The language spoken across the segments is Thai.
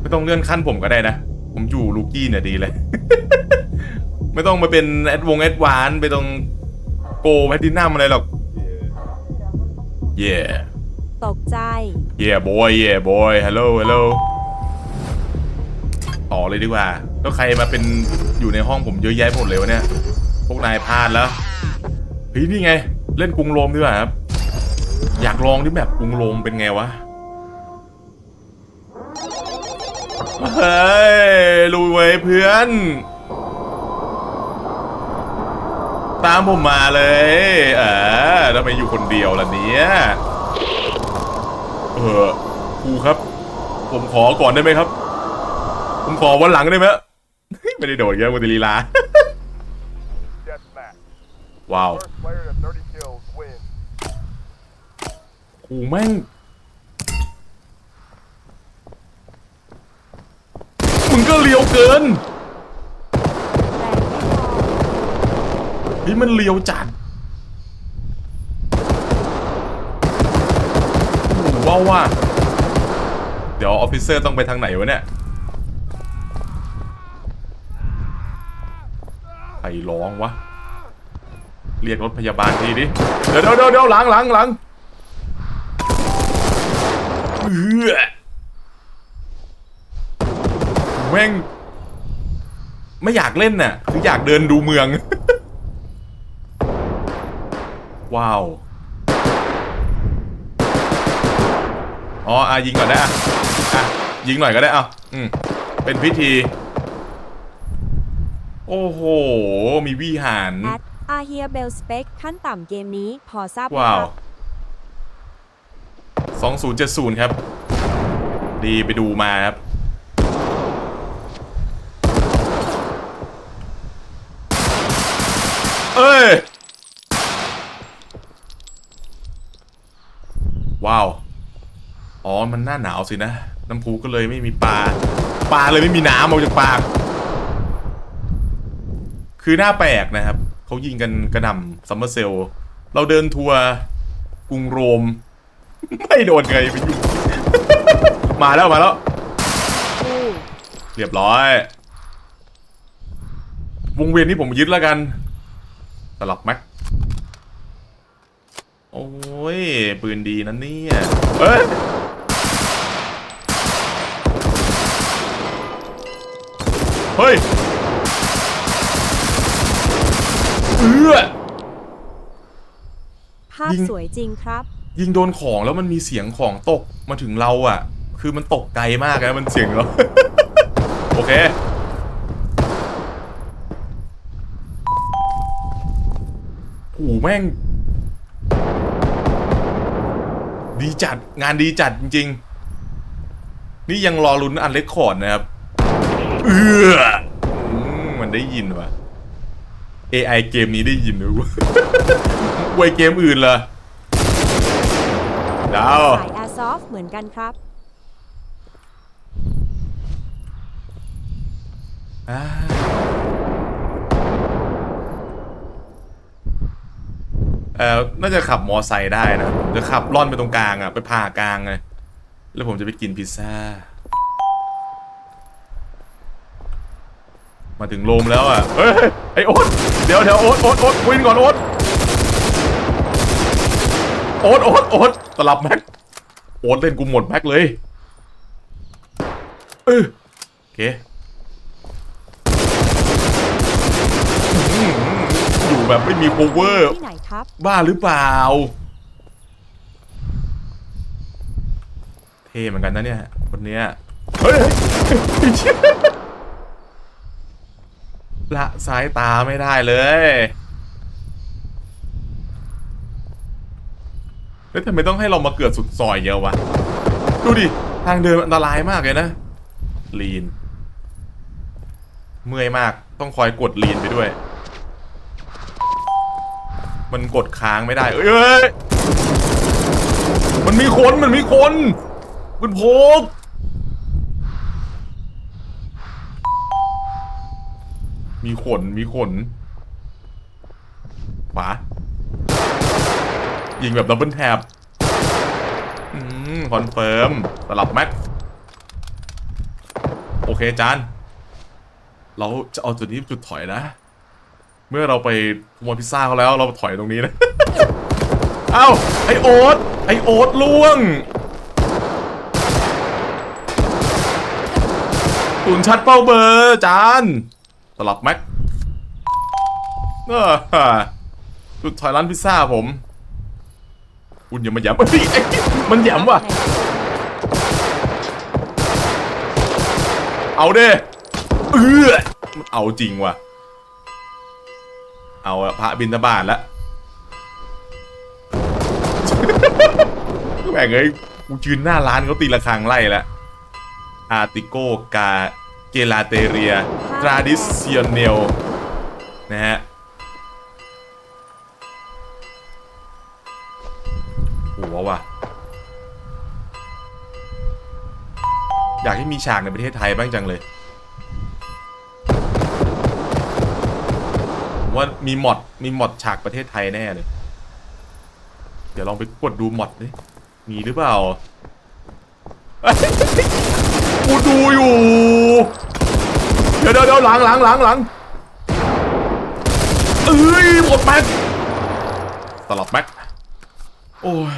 ไม่ต้องเลื่อนขั้นผมก็ได้นะ ผมอยู่ลูกี้เนี่ยดีเลย ไม่ต้องมาเป็นแอดวงแอดวานไปตรงโกแพทินัมอะไรหรอก เย่ตกใจ เย่บอยเย่บอยฮัลโหลฮัลโหลต่อเลยดีกว่า แล้วใครมาเป็นอยู่ในห้องผมเยอะแยะหมดเลยวะเนี่ย พวกนายพลาดแล้วเฮ้ยนี่ไง เล่นกรุงโรมดีกว่าครับ อยากลองที่แบบกรุงโรมเป็นไงวะ เฮ้ยลุยเว้ยเพื่อน ตามผมมาเลย เออทำไมอยู่คนเดียวล่ะเนี่ยเออครูครับ ผมขอก่อนได้ไหมครับ ผมขอวันหลังได้ไหมไม่ได้โดดเยอะกุติลีลา Deathmatch. ว้าว First player to 30 kills wins. โอ้แม่ง มึงก็ เกินเฮ้ยมันเลียวจัดว้าวว่ะเดี๋ยวออฟฟิเซอร์ต้องไปทางไหนวะเนี่ยใครร้องวะ เรียกรถพยาบาลทีดิ เดี๋ยวเดี๋ยวเดี๋ยวเดี๋ยวหลังหลังหลังเออแม่ง ไม่อยากเล่นน่ะคืออยากเดินดูเมือง ว้าว อ๋ออะยิงก่อนได้อะอะยิงหน่อยก็ได้อะอืมเป็นพิธี โอ้โห มีวิหาร แอดอาเฮียเบลสเปคขั้นต่ำเกมนี้พอทราบไหมว้าควรับ2070 ครับ ดีไปดูมาครับ เอ้ย ว้าว อ๋อ มันหน้าหนาวสินะ น้ำพุก็เลยไม่มีปลา ปลาเลยไม่มีน้ำออกจากปาก คือหน้าแปลกนะครับ เขายิงกันกระหน่ำซัมเมอร์เซล เราเดินทัวร์กรุงโรม ไม่โดนไงไปยู่มาแล้วมาแล้ว เรียบร้อย วงเวียนนี้ผมยึดแล้วกัน สลับแม็ก โอ้ย ปืนดีนะเนี่ยเอ้ยเฮ้ยเอื้อภาพยิงสวยจริงครับ ยิงโดนของแล้วมันมีเสียงของตกมาถึงเราอะ คือมันตกไกลมากนะมันเสียงเรา โอเค โอ้โหแม่ง ดีจัดงานดีจัดจริง ๆ นี่ยังรอลุ้นอันเล็กคอร์ดนะครับ เอออืมมันได้ยินวะ AI เกมนี้ได้ยินด้วยไวยเกมอื่นเหรอดาวสาย Airsoft เหมือนกันครับอ่า เอ่อน่าจะขับมอไซค์ได้นะจะขับล่อนไปตรงกลางอะไปผ่ากลางไงแล้วผมจะไปกินพิซซ่า มาถึงโรมแล้วอะเฮ้ยไอโอ๊ตเดี๋ยวเดี๋ยวโอ๊ตโอ๊ตโอ๊ตวินก่อนโอ๊ตโอ๊ตโอ๊ตโอ๊ตสลับแม็กโอ๊ตเล่นกูหมดแม็กเลยเออโอเค อยู่ แบบไม่มีโคเวอร์ ที่ไหนครับ บ้าหรือเปล่า เท่เหมือนกันนะเนี่ย คนเนี้ย เฮ้ยเฮ้เฮ้ยเชี่ยละสายตาไม่ได้เลยแล้วทำไมต้องให้เรามาเกิดสุดซอยเยอะวะ ดูดิ ทางเดินอันตรายมากเลยนะ ลีน เมื่อยมากต้องคอยกดลีนไปด้วย มันกดค้างไม่ได้ เอ้ยเอ้ยมันมีคนมันมีคนคุณโพกมีขนมีขนขวายิงแบบดับเบิลแท็บคอนเฟิร์มสลับแม็กเคจาน เราจะเอาจุดนี้จุดถอยนะ เมื่อเราไปขโมยพิซซ่าเขาแล้วเราถอยตรงนี้นะ เอ้าไอโอ๊ตไอโอ๊ตล่วงตุนชัดเป้าเบอร์จานสลับแม็กจุดถอยร้านพิซซ่าผม คุณอย่ามาย้ำเอ้ยไอ้มันย้ำว่ะ เอาเด้เออมันเอาจริงว่ะ เอาอะพระบินทบาทแล้วแหม่งเอ้ยกูยืนหน้าร้านเขาตีละครังไล่แล้วอาร์ติโกกาเกลาเตเรียทราดิเซียเนลนะฮะหัวว่ะ อยากให้มีฉากในประเทศไทยบ้างจังเลย ผมว่ามีมอดมีมอดฉากประเทศไทยแน่เลย เดี๋ยวลองไปกดดูมอดดิมีหรือเปล่ากูดูอยู่ เดี๋ยวเดี๋ยวเดี๋ยวหลังหลังหลังหลังเอ้ยหมดแม็กตลับแม็กโอ้ย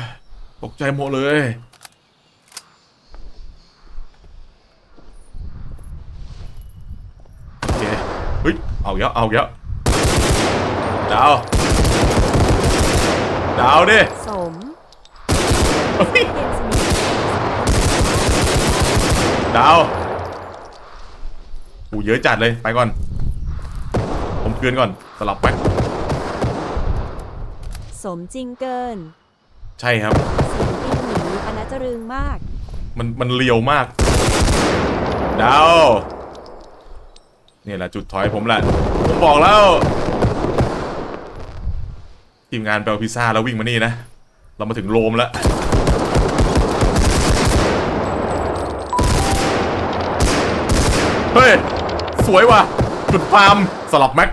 ตกใจหมดเลยโอเคเฮ้ยเอาเยอะเอาเยอะ ดาว ดาวดิ สมเฮ้ยเกมสนิทดาวกูเยอะจัดเลย ไปก่อน ผมคืนก่อน สลับแม็กสมจริงเกินใช่ครับศิลปินหนีอนาจรึงมาก มัน มันเลียวมาก ดาว เนี่ยแหละจุดถอยผมแหละ ผมบอกแล้ว ทีมงานเปลพิซซ่าแล้ววิ่งมานี่นะ เรามาถึงโรมแล้วเฮ้ย สวยว่ะจุดฟาร์มสลับแม็ก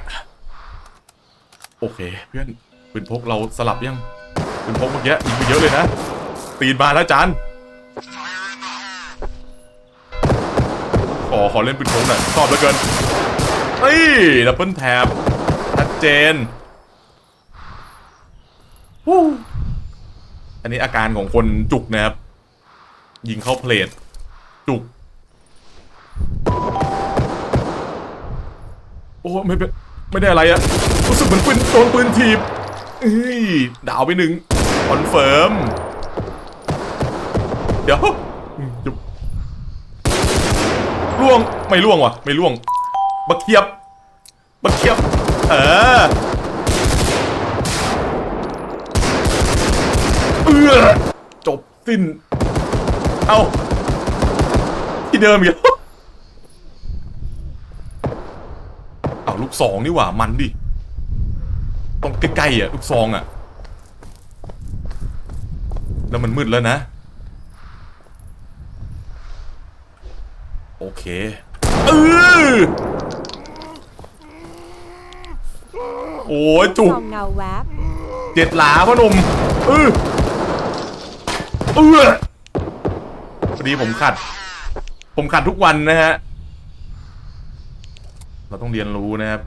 โอเค เพื่อนปืนพกเราสลับยังปืนพกเมื่อกี้ยิงไปเยอะเลยนะ ตีนมาแล้วจานขอขอเล่นปืนพกหน่อยชอบเหลือเกินเฮ้ยดับเบิลแท็บชัดเจน อันนี้อาการของคนจุกนะครับ ยิงเข้าเพลทจุก โอ้ไม่เป็นไม่ได้อะไรอะรู้สึกเหมือนปืนโดนปืนทีบเฮ้ยดาวไปหนึ่งคอนเฟิร์ม เดี๋ยวจุบล่วง ไม่ล่วงว่ะ ไม่ล่วง บักเคียบ บักเคียบ เออ เออจบสิ้น เอา ที่เดิมอีกแล้วเอาลูกซองนี่หว่ามันดิต้องใกล้ๆอะ ลูกซองอะ แล้วมันมืดแล้วนะ โอเคเออโอ้ยจุกซองเงาแวบเจ็ดหลาพ่อหนุ่มเออ เออพอดีผมขัด ผมขัดทุกวันนะฮะ เราต้องเรียนรู้นะครับ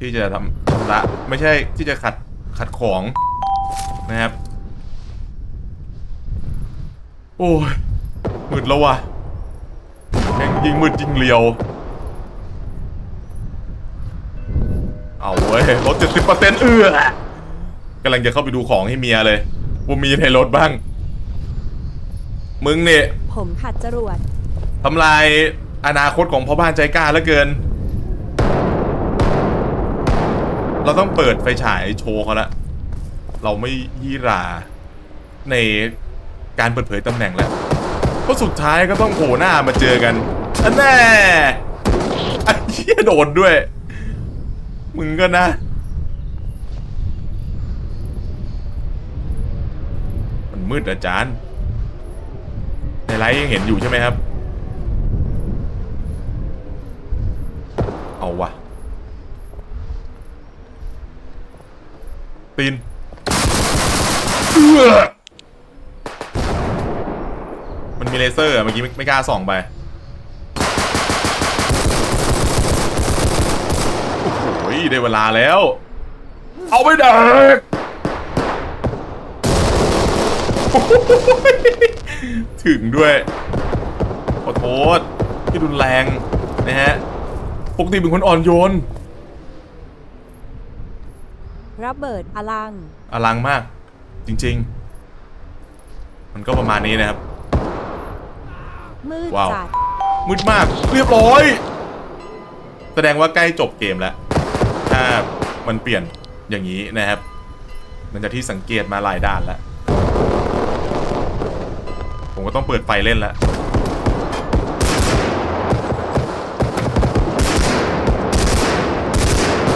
ที่จะทำชำระไม่ใช่ที่จะขัดขัดของนะครับ โอ้ยมืดแล้ววะแม่งยิงมืดยิงเลียว เอาเว้ยลดเจ็ดสิบเปอร์เซ็นต์เอื้อกำลังจะเข้าไปดูของให้เมียเลยว่ามีในรถบ้าง มึงเนี่ยผมขัดจรวด ทำลายอนาคตของพ่อบ้านใจกล้าเหลือเกิน เราต้องเปิดไฟฉายโชว์เขาละ เราไม่ยี่หราในการเปิดเผยตำแหน่งแล้ว เพราะสุดท้ายก็ต้องโผล่หน้ามาเจอกันอันแน่ไอ้เหี้ยโดนด้วย มึงก็นะ มันมืดอาจารย์ ในไลฟ์ยังเห็นอยู่ใช่ไหมครับ เอาวะปีนมันมีเลเซอร์เมื่อกี้ไม่กล้าส่องไปโอ้โหได้เวลาแล้ว เอาไปได้ ถึงด้วยขอโทษที่รุนแรงนะฮะปกติเป็นคนอ่อนโยนระเบิดอลัง อลังมาก จริง ๆ มันก็ประมาณนี้นะครับ มืดว้าวจัดมืดมาก เรียบร้อย แสดงว่าใกล้จบเกมแล้ว ถ้ามันเปลี่ยนอย่างนี้นะครับ มันจะที่สังเกตมาหลายด้านแล้วผม ก็ต้องเปิดไฟเล่นแล้ว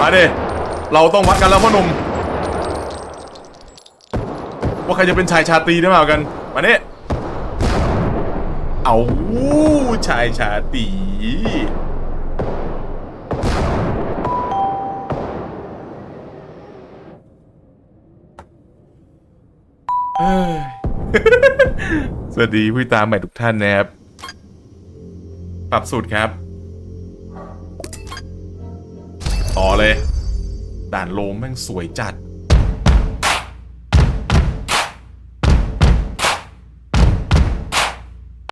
มาดิเราต้องวัดกันแล้วพ่อหนุ่มว่าใครจะเป็นชายชาตรีได้มากัน มาเนี่ยเอาชายชาตรีเอ้ย สวัสดีผู้ตามใหม่ทุกท่านนะครับ ปรับสูตรครับ ต่อเลย ด่านโลมแม่งสวยจัด